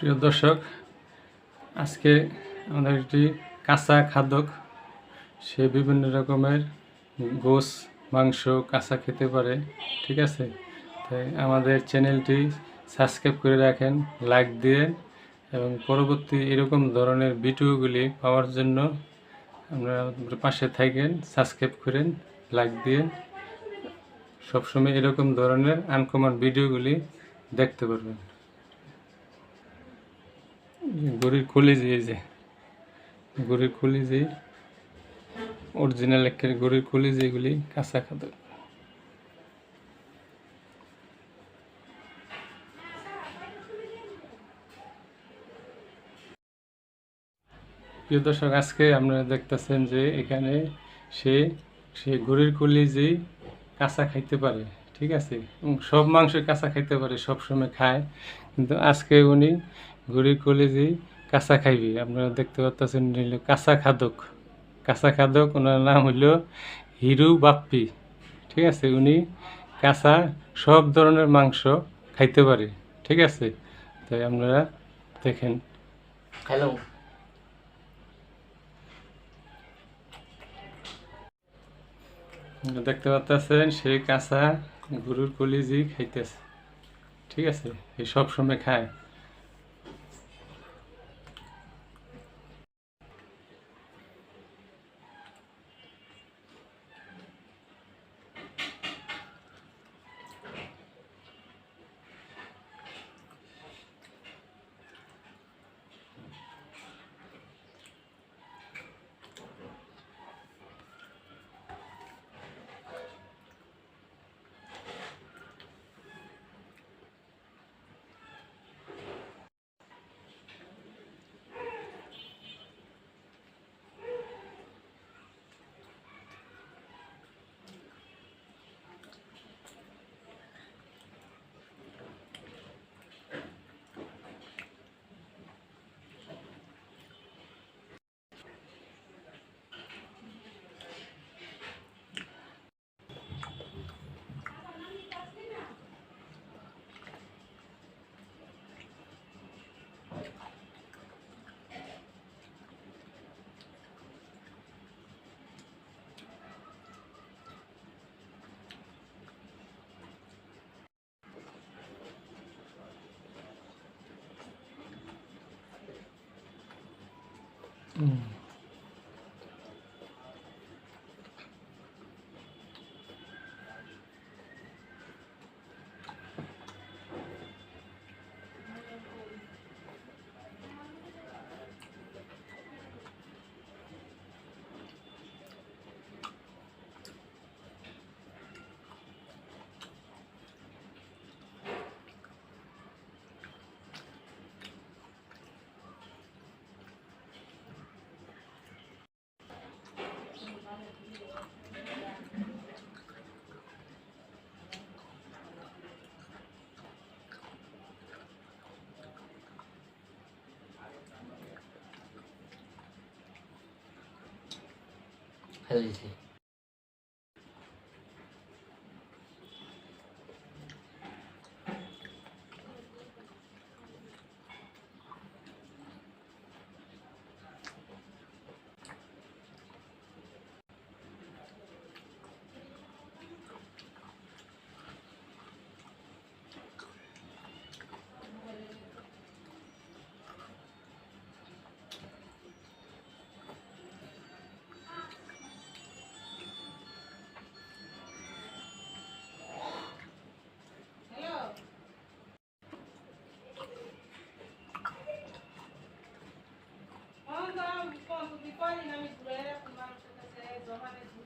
প্রিয় দর্শক, আজকে আমাদের একটি কাঁচা খাদ্যক, সে বিভিন্ন রকমের গোস, মাংস কাঁচা খেতে পারে, ঠিক আছে? তাই আমাদের চ্যানেলটি সাবস্ক্রাইব করে রাখেন, লাইক দিয়ে এবং পরবর্তী এরকম ধরনের ভিডিওগুলি পাওয়ার জন্য আপনারা পাশে থাকেন, সাবস্ক্রাইব করেন, লাইক দিয়ে সবসময় এরকম ধরনের আনকমন ভিডিওগুলি দেখতে পারবেন। গরুর কলিজি এই যে। গরুর কলিজি অরিজিনাল একের গরুর কলিজি এগুলি কাঁচা খাদ্য। প্রিয় দর্শক, আজকে আপনারা দেখতেছেন যে এখানে সে সে গরুর কলিজি কাঁচা খাইতে পারে, ঠিক আছে? সব মাংস কাঁচা খাইতে পারে সব সময় খায়। কিন্তু আজকে উনি গরুর কলিজি কাঁচা খাইবি। আপনারা দেখতে পাচ্ছেন হইল কাঁচা খাদক। কাঁচা খাদক ওনার নাম হইল হিরু বাপ্পি। ঠিক আছে উনি কাঁচা সব ধরনের মাংস খাইতে পারে। ঠিক আছে তাই আপনারা দেখেন। হ্যালো দেখতে পাচ্ছেন সে কাঁচা গরুর কলিজি খাইতেছে। ঠিক আছে এই সব সময় খায়। Mm. হ্যালো দিদি জমানের